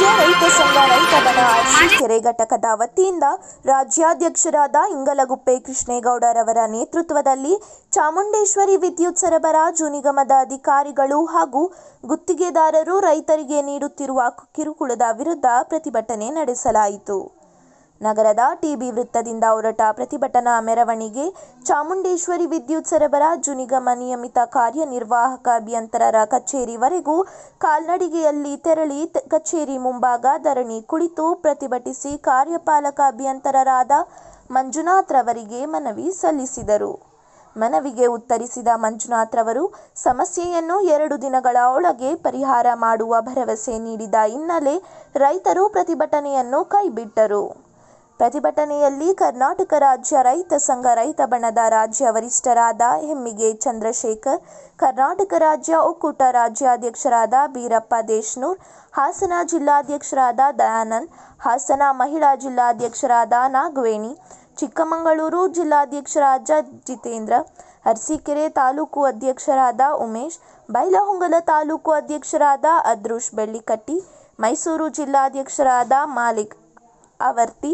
ರಾಜ್ಯ ರೈತ ಸಂಘ ರೈತ ಬಣ ಕೆರೆ ಘಟಕದ ವತಿಯಿಂದ ರಾಜ್ಯಾಧ್ಯಕ್ಷರಾದ ಇಂಗಲಗುಪ್ಪೆ ಕೃಷ್ಣೇಗೌಡರವರ ನೇತೃತ್ವದಲ್ಲಿ ಚಾಮುಂಡೇಶ್ವರಿ ವಿದ್ಯುತ್ ಸರಬರಾಜು ನಿಗಮದ ಅಧಿಕಾರಿಗಳು ಹಾಗೂ ಗುತ್ತಿಗೆದಾರರು ರೈತರಿಗೆ ನೀಡುತ್ತಿರುವ ಕಿರುಕುಳದ ವಿರುದ್ಧ ಪ್ರತಿಭಟನೆ ನಡೆಸಲಾಯಿತು. ನಗರದ ಟಿಬಿ ವೃತ್ತದಿಂದ ಹೊರಟ ಪ್ರತಿಭಟನಾ ಮೆರವಣಿಗೆ ಚಾಮುಂಡೇಶ್ವರಿ ವಿದ್ಯುತ್ ಸರಬರಾಜು ನಿಗಮ ನಿಯಮಿತ ಕಾರ್ಯನಿರ್ವಾಹಕ ಅಭಿಯಂತರರ ಕಚೇರಿವರೆಗೂ ಕಾಲ್ನಡಿಗೆಯಲ್ಲಿ ತೆರಳಿ ಕಚೇರಿ ಮುಂಭಾಗ ಧರಣಿ ಕುಳಿತು ಪ್ರತಿಭಟಿಸಿ ಕಾರ್ಯಪಾಲಕ ಅಭಿಯಂತರರಾದ ಮಂಜುನಾಥ್ ರವರಿಗೆ ಮನವಿ ಸಲ್ಲಿಸಿದರು. ಮನವಿಗೆ ಉತ್ತರಿಸಿದ ಮಂಜುನಾಥ್ರವರು ಸಮಸ್ಯೆಯನ್ನು ಎರಡು ದಿನಗಳ ಒಳಗೆ ಪರಿಹಾರ ಮಾಡುವ ಭರವಸೆ ನೀಡಿದ ಹಿನ್ನೆಲೆ ರೈತರು ಪ್ರತಿಭಟನೆಯನ್ನು ಕೈಬಿಟ್ಟರು. ಪ್ರತಿಭಟನೆಯಲ್ಲಿ ಕರ್ನಾಟಕ ರಾಜ್ಯ ರೈತ ಸಂಘ, ರೈತ ಬಣದ ರಾಜ್ಯ ವರಿಷ್ಠರಾದ ಹೆಮ್ಮಿಗೆ ಚಂದ್ರಶೇಖರ್, ಕರ್ನಾಟಕ ರಾಜ್ಯ ಒಕ್ಕೂಟ ರಾಜ್ಯಾಧ್ಯಕ್ಷರಾದ ಬೀರಪ್ಪ ದೇಶ್ನೂರ್, ಹಾಸನ ಜಿಲ್ಲಾಧ್ಯಕ್ಷರಾದ ದಯಾನಂದ್, ಹಾಸನ ಮಹಿಳಾ ಜಿಲ್ಲಾಧ್ಯಕ್ಷರಾದ ನಾಗವೇಣಿ, ಚಿಕ್ಕಮಗಳೂರು ಜಿಲ್ಲಾಧ್ಯಕ್ಷರಾದ ಜಿತೇಂದ್ರ, ಅರಸೀಕೆರೆ ತಾಲೂಕು ಅಧ್ಯಕ್ಷರಾದ ಉಮೇಶ್, ಬೈಲಹೊಂಗಲ ತಾಲೂಕು ಅಧ್ಯಕ್ಷರಾದ ಅದೃಶ್ ಬೆಳ್ಳಿಕಟ್ಟಿ, ಮೈಸೂರು ಜಿಲ್ಲಾಧ್ಯಕ್ಷರಾದ ಮಾಲಿಕ್ ಆವರ್ತಿ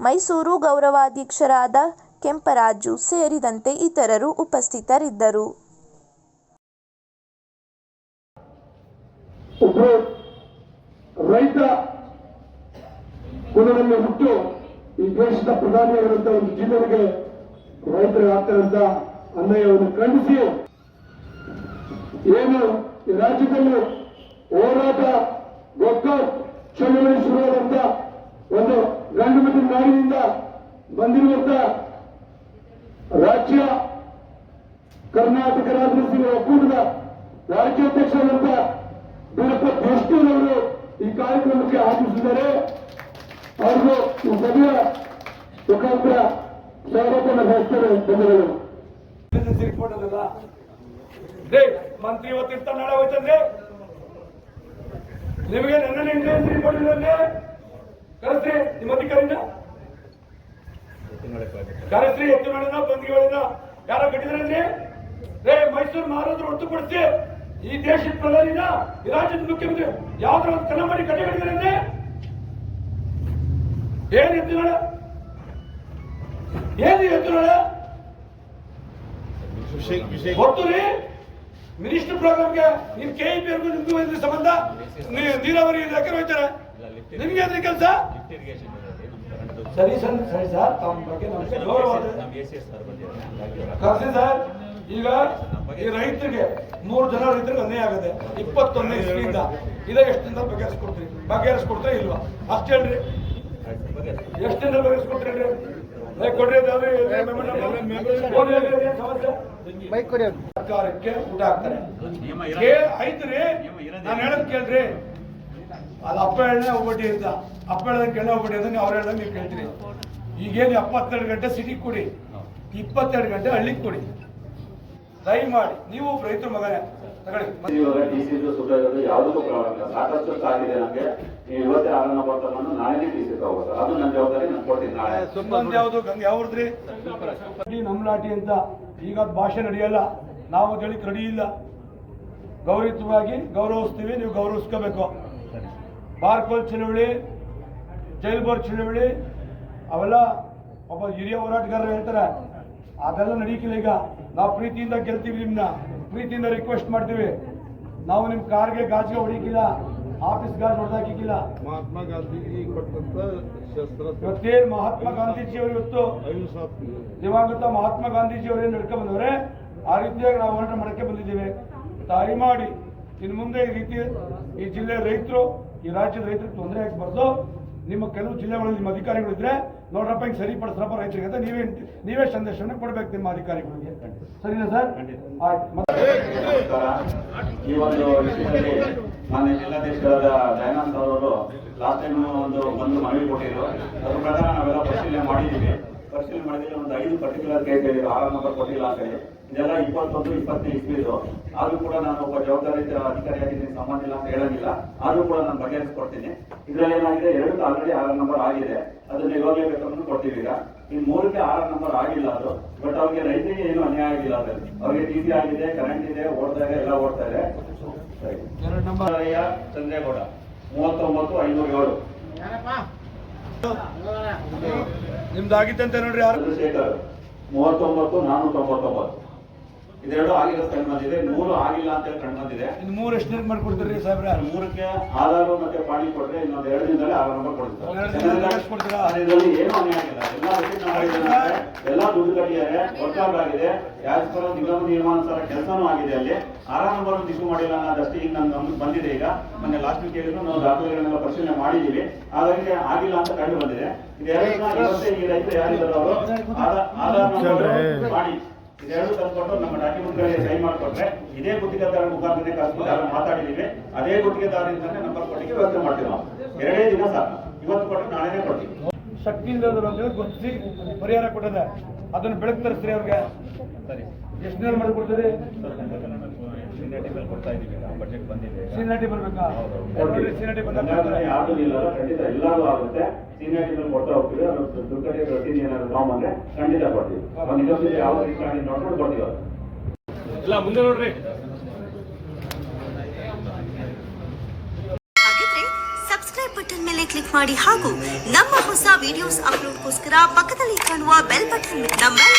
ಮೈಸೂರು ಗೌರವಾಧ್ಯಕ್ಷರಾದ ಕೆಂಪರಾಜು ಸೇರಿದಂತೆ ಇತರರು ಉಪಸ್ಥಿತರಿದ್ದರು. ರೈತ ಕುಲದಲ್ಲಿ ಹುಟ್ಟು ಈ ದೇಶದ ಪ್ರಧಾನಿಯಾಗಿರುವಂತಹ ಒಂದು ಜಿಲ್ಲೆಗೆ ರೈತರಿಗೆ ಆಗ್ತಿರುವಂತ ಅನ್ಯಾಯವನ್ನು ಖಂಡಿಸಿ ಏನು ಈ ರಾಜ್ಯದಲ್ಲಿ ಹೋರಾಟ ಒಕ್ಕೌಟ್ ಚಳವಳಿ ಶುರುವಾದಂತ ಒಂದು ನಾಡಿನಿಂದ ಬಂದಿರುವಂತ ರಾಜ್ಯ ಕರ್ನಾಟಕ ರಾಜ್ಯ ಸಂಘ ಒಕ್ಕೂಟದ ರಾಜ್ಯಾಧ್ಯಕ್ಷರಾದಂತ ವೀರಪ್ಪ ದೇಶೂರವರು ಈ ಕಾರ್ಯಕ್ರಮಕ್ಕೆ ಆಗಮಿಸಿದ್ದಾರೆ. ಅವರು ಈ ಸಭೆಯ ಮುಖಾಂತರ ಸ್ವಾಗತವನ್ನು ಬಯಸ್ತಾರೆ ಧನ್ಯವಾದಗಳು. ಮಂತ್ರಿ ಇವತ್ತಿರ್ತ ನಾಳೆ ಹೋಯ್ತಂದ್ರೆ ನಿಮಗೆ ನನ್ನ ಇಂಟೆಲಿಜೆನ್ಸ್ ರಿಪೋರ್ಟ್ ಕಳಿಸ್ರಿ ನಿಮ್ಮ ಅಧಿಕಾರಿನ. ಕರೆಸ್ರಿ ಎತ್ತುಗಳಿಂದ ಬಂದಿಗಳಿಂದ ಯಾರ ಕಟ್ಟಿದ್ರಲ್ಲಿ ರೇ ಮೈಸೂರು ಮಹಾರಾಜರು ಹೊರತುಪಡಿಸಿ ಈ ದೇಶದ ಪ್ರಧಾನಿನ ಈ ರಾಜ್ಯದ ಮುಖ್ಯಮಂತ್ರಿ ಯಾವ್ದಾರ ಒಂದು ಕನ್ನ ಮಾಡಿ ಕಟ್ಟಿ ಕಟ್ಟಿದ್ರೆ ಏನ್ ಎತ್ತುಗಳ ಏನು ಎತ್ತುಗಳ ಗೊತ್ತು ರೀ ಮಿನಿಸ್ಟರ್ ಪ್ರೋಗ್ರಾಮ್ಗೆ ನಿಮ್ ಕೆ ಇ ಪಿ ನಿಮ್ಗೂ ಇದ್ರ ಸಂಬಂಧ? ನೀರಾವರಿ ಇಲಾಖೆ ಹೋಗ್ತಾರೆ ನಿಮ್ಗೆ ಅದ್ರ ಕೆಲಸ? ಸರಿ ಸರ್ ಸರಿ ಸರ್ ತಮ್ಮ ಬಗ್ಗೆ ನಮಗೆ. ಕರ್ಸಿ ಸರ್ ಈಗ ಈ ರೈತರಿಗೆ ಮೂರು ಜನ ರೈತರಿಗೆ ಅನ್ಯಾಯ ಆಗದೆ ಇಪ್ಪತ್ತೊಂದನೇ ಇಸ್ವಿಯಿಂದ ಇದೇ ಎಷ್ಟು ದಿನ ಬಗೆಹರಿಸ್ಕೊಡ್ತೀರಿ ಬಗೆಹರಿಸ್ಕೊಡ್ತಾ ಇಲ್ವಾ ಅಷ್ಟು ಹೇಳ್ರಿ ಎಷ್ಟು ದಿನ ಬಗೆಹರಿಸ್ಕೊಡ್ತೀರಿ ಕೊಡ್ರಿ? ಸರ್ಕಾರಕ್ಕೆ ಊಟ ಹಾಕ್ತಾರೆ ಐತ್ರಿ ನಾನು ಹೇಳದ್ ಕೇಳ್ರಿ ಅದು ಅಪ್ಪ ಹೇಳನೆ ಹೋಗ್ಬಿಟ್ಟಿ ಅಂತ ಅಪ್ಪ ಹೇಳ್ದಂಗೆ ಕೆಳ ಹೋಗ್ಬಿಟ್ಟಿ ಅಂತ ನೀವು ಅವ್ರು ಹೇಳ್ದಂಗೆ ನೀವು ಕೇಳ್ತೀರಿ. ಈಗೇನು ಎಪ್ಪತ್ತೆರಡು ಗಂಟೆ ಸಿಟಿಗೆ ಕೊಡಿ ಇಪ್ಪತ್ತೆರಡು ಗಂಟೆ ಹಳ್ಳಿಗೆ ಕೊಡಿ. ದಯಮಾಡಿ ನೀವು ರೈತರ ಮಗನೇ ತಗೊಳ್ಳಿ. ಇವಾಗ ಡಿಸಿದು ಸುಧಾರಿಸೋದು ಯಾವುದಕ್ಕೂ ಪ್ರಾಬ್ಲಮ್ ಇಲ್ಲ. ಸಾಕಷ್ಟು ಆಗಿದೆ ನನಗೆ ನೀವು ಇವತ್ತೇ ಆಗ ನಂಬರ್ ತಗೊಂಡು ನಾನೇ ಡಿ ಸಿ ತಗೋಬೋದು. ಅದು ನನ್ನ ಜವಾಬ್ದಾರಿ ನಾನು ಕೊಡ್ತೀನಿ ನಾಳೆ. ಇನ್ನೊಂದು ಯಾವುದು ಗಂಗೆ ಯಾವ್ದ್ರಿ ನಮ್ಮ ಲಾಟಿ ಅಂತ ಈಗ ಭಾಷೆ ನಡೆಯಲ್ಲ ನಾವು ಹೇಳಿ ರೆಡಿ ಇಲ್ಲ ಗೌರವಿತವಾಗಿ ಗೌರವಿಸ್ತೀವಿ ನೀವು ಗೌರವಿಸ್ಕೋಬೇಕು. ಬಾರ್ಕೋಲ್ ಚಳವಳಿ ಜೈಲ್ ಬೋರ್ ಚಳವಳಿ ಅವೆಲ್ಲ ಒಬ್ಬ ಹಿರಿಯ ಹೋರಾಟಗಾರರು ಹೇಳ್ತಾರೆ. ಅದೆಲ್ಲ ನಡೀಕಿಲ್ಲ ಈಗ. ನಾವು ಪ್ರೀತಿಯಿಂದ ಗೆಲ್ತೀವಿ ನಿಮ್ಮನ್ನ ಪ್ರೀತಿಯಿಂದ ರಿಕ್ವೆಸ್ಟ್ ಮಾಡ್ತೀವಿ. ನಾವು ನಿಮ್ಮ ಕಾರ್ಗೆ ಗಾಜಿಗೆ ಹೊಡಿಕಿಲ್ಲ ಆಫೀಸ್ ಗಾಜು ಹೊಡೆದಾಕಿಲ್ಲ ಮಹಾತ್ಮ ಗಾಂಧೀಜಿ ಕೊಟ್ಟಂತ ಶಸ್ತ್ರ ಮಹಾತ್ಮ ಗಾಂಧೀಜಿ ಅವರು ಇವತ್ತು? ದಿವಂಗತ ಮಹಾತ್ಮ ಗಾಂಧೀಜಿ ಅವರೇನು ನಡ್ಕೊಂಡು ಬಂದವ್ರೆ? ಆ ರೀತಿಯಾಗಿ ನಾವು ಹೋರಾಟ ಮಾಡಕ್ಕೆ ಬಂದಿದ್ದೇವೆ. ತಾಯಿ ಮಾಡಿ ಇನ್ನು ಮುಂದೆ ಈ ರೀತಿ ಈ ಜಿಲ್ಲೆ ರೈತರು, ಈ ರಾಜ್ಯದ ರೈತರಿಗೆ ತೊಂದರೆ ಆಗಬಾರ್ದು ನಿಮ್ಮ ಕೆಲವು ಜಿಲ್ಲೆಗಳಲ್ಲಿ ನಿಮ್ಮ ಅಧಿಕಾರಿಗಳು ಇದ್ರೆ ನೋಡ್ರಪ್ಪ ಹಿಂಗೆ ಸರಿಪಡಿಸ್ರಪ್ಪ ರೈತರಿಗೆ ಅಂತ ನೀವೇ ನೀವೇ ಸಂದೇಶವನ್ನು ಕೊಡ್ಬೇಕು ನಿಮ್ಮ ಅಧಿಕಾರಿಗಳಿಗೆ. ಸರಿನಾ ಸರ್? ಈ ಒಂದು ವಿಷಯದಲ್ಲಿ ಮಾನ್ಯ ಜಿಲ್ಲಾಧೀಶರಾದ ದಯಾನಂದ್ ಅವರು ಲಾಸ್ಟ್ ಟೈಮ್ ಒಂದು ಒಂದು ಮನವಿ ಕೊಟ್ಟಿದ್ರು. ಅದ್ರ ಪ್ರಕಾರ ನಾವೆಲ್ಲ ಪರಿಶೀಲನೆ ಮಾಡಿದ್ದೀವಿ. ಪರಿಶೀಲನೆ ಮಾಡಿದ್ರೆ ಒಂದು ಐದು ಪರ್ಟಿಕ್ಯುಲರ್ ಕೇಸ್ ಹೇಳಿದ್ರು. ಆರ್ ನಂಬರ್ ಕೊಟ್ಟಿಲ್ಲ ಅಂತ ಹೇಳಿ. ಇದೆಲ್ಲ ಇಪ್ಪತ್ತೊಂದು ಇಪ್ಪತ್ತೈದು ಇಸ್ವಿದು. ಆದ್ರೂ ಕೂಡ ನಾನು ಒಬ್ಬ ಜವಾಬ್ದಾರಿ ಅಧಿಕಾರಿಯಾಗಿದ್ದೀನಿ ಸಂಬಂಧ ಇಲ್ಲ ಅಂತ ಹೇಳಂಗಿಲ್ಲ ಆದ್ರೂ ಕೂಡ ನಾನು ಬಗೆಹರಿಸ್ಕೊಡ್ತೀನಿ. ಇದ್ರಲ್ಲಿ ಏನಾಗಿದೆ? ಎರಡು ಆಲ್ರೆಡಿ ಆರ್ ನಂಬರ್ ಆಗಿದೆ. ಅದನ್ನ ಇವಾಗಲೇ ಬೇಕಾದ್ರೂ ಕೊಡ್ತೀವಿ ಈಗ. ಈ ಮೂರಕ್ಕೆ ಆರ್ ನಂಬರ್ ಆಗಿಲ್ಲ ಅದು. ಬಟ್ ಅವ್ರಿಗೆ ರೈತರಿಗೆ ಏನು ಅನ್ಯಾಯ ಆಗಿಲ್ಲ ಅದ್ರಲ್ಲಿ ಅವ್ರಿಗೆ ಟಿಸಿ ಆಗಿದೆ ಕರೆಂಟ್ ಇದೆ ಓಡ್ತಾ ಇದೆ ಎಲ್ಲ ಓಡ್ತಾ ಇದೆ. ಎರಡು ನಂಬರ್ ಅಯ್ಯ ಚಂದ್ರೇಗೌಡ. ಮೂವತ್ತೊಂಬತ್ತು ಐನೂರ ಏಳು. ನಿಮ್ದಾಗಿತ್ತಂತೆ ನೋಡ್ರಿ ಯಾರು? ಮೂವತ್ತೊಂಬತ್ತು ನಾನೂರ ತೊಂಬತ್ತೊಂಬತ್ತು ಇದೆರಡು ಆಗಿರೋ ಕಂಡು ಬಂದಿದೆ ಮೂರು ಆಗಿಲ್ಲ ಅಂತ ಹೇಳಿ ಕಂಡು ಬಂದಿದೆ. ಇನ್ನು ಮೂರು ಎಷ್ಟು ದಿನ ಮಾಡ್ಕೊಡ್ತೀರಿ ಸಾಹೇಬ್ರೆ? ಮೂರಕ್ಕೆ ಆಧಾರ ಮತ್ತೆ ಪಾಣಿ ಕೊಟ್ಟರೆ ಇನ್ನೊಂದು ಎರಡು ದಿನದಲ್ಲಿ ಆಧಾರ್ ಕೊಡ್ತಾರೆ? ಇದರಲ್ಲಿ ಏನು ಅನ್ಯಾಯ ಆಗಿಲ್ಲ. ಎಲ್ಲ ರಿಪೀಟ್ ಮಾಡಿದ್ದಾರೆ ಎಲ್ಲ ದುಡ್ಡು ಕಟ್ಟಿದ್ದಾರೆ ವರ್ಕೌಟ್ ಆಗಿದೆ. ಯಾಸ್ ಪರ ನಿಗಮ ನಿಯಮಾನುಸಾರ ಕೆಲಸನೂ ಆಗಿದೆ ಅಲ್ಲಿ. ಆಧಾರ್ ನಂಬರ್ ಇಶ್ಯೂ ಮಾಡಿಲ್ಲ ಅನ್ನೋದಷ್ಟೇ ಈಗ ನನ್ನ ಗಮನಕ್ಕೆ ಬಂದಿದೆ ಈಗ. ಮೊನ್ನೆ ಲಾಸ್ಟ್ ವೀಕ್ ಹೇಳಿದ್ರು ನಾವು ದಾಖಲೆಗಳನ್ನೆಲ್ಲ ಪರಿಶೀಲನೆ ಮಾಡಿದ್ದೀವಿ ಹಾಗಾಗಿ ಆಗಿಲ್ಲ ಅಂತ ಕಂಡು ಬಂದಿದೆ. ಇದೆ ಈ ರೈತರು ಯಾರಿದ್ದಾರೆ ಅವರು? ಆಧಾರ್ ನಂಬರ್ ಮಾಡಿ. ಇದೆರಡು ತಂದ್ಕೊಂಡು ನಮ್ಮ ಡಾಕ್ಯುಮೆಂಟ್ಗಳಿಗೆ ಸೈನ್ ಮಾಡಿಕೊಟ್ರೆ ಇದೇ ಗುತ್ತಿಗೆದಾರ ಮುಖಾಂತರ ಕರೆಸ್ಬಿಟ್ಟು ಮಾತಾಡಿದ್ದೀವಿ ಅದೇ ಗುತ್ತಿಗೆದಾರರಿಂದನೇ ನಂಬರ್ ಕೊಟ್ಟಿಗೆ ವ್ಯವಸ್ಥೆ ಮಾಡ್ತೀವಿ ನಾವು. ಎರಡೇ ದಿನ ಸಾಕು. ಇವತ್ತು ಕೊಟ್ಟು ನಾಳೆನೇ ಕೊಡ್ತೀವಿ. ಶಕ್ತಿಯಿಂದ ಗೊತ್ತಿ ಪರಿಹಾರ ಕೊಟ್ಟಿದೆ. ಅದನ್ನ ಬೆಳಕು ತರಿಸ್ರಿ ಅವ್ರಿಗೆ. ಎಷ್ಟು ಬಜೆಟ್ ಮಾಡ್ಕೊಡ್ತೀರಿ? ಸೀನಿಯಾರಿಟಿ ಬರ್ಬೇಕಾ? ನೋಡ್ರಿ ಸೀನಿಯಾರಿಟಿ ಬಂದಾಗ ಗಂಗಾಧರ ಯಾವ್ದು ಇಲ್ಲ ಖಂಡಿತ ಎಲ್ಲರೂ ಆಗುತ್ತೆ. ಸೀನಿಯರ್ ಮೇಲೆ ಕೊಡ್ತಾ ಹೋಗ್ತೀವಿ. ಅವ್ರು ದುಡ್ಡು ಕಡೆ ರಸೀದಿ ಏನಾದ್ರು ಫಾರ್ಮ್ ಅಂದ್ರೆ ಖಂಡಿತ ಕೊಡ್ತೀವಿ. ಅವ್ರು ನಿಗಮ ಯಾವ ರೀತಿ ನೋಡ್ಕೊಂಡು ಕೊಡ್ತೀವಿ ಅವ್ರು. ಹಾಗಿದ್ರೆ ಸಬ್ಸ್ಕ್ರೈಬ್ ಬಟನ್ ಮೇಲೆ ಕ್ಲಿಕ್ ಮಾಡಿ ಹಾಗೂ ನಮ್ಮ ಹೊಸ ವಿಡಿಯೋಸ್ ಅಪ್ಲೋಡ್ಗೋಸ್ಕರ ಪಕ್ಕದಲ್ಲಿ ಕಾಣುವ ಬೆಲ್ ಬಟನ್ ನಮ್ಮೆಲ್ಲ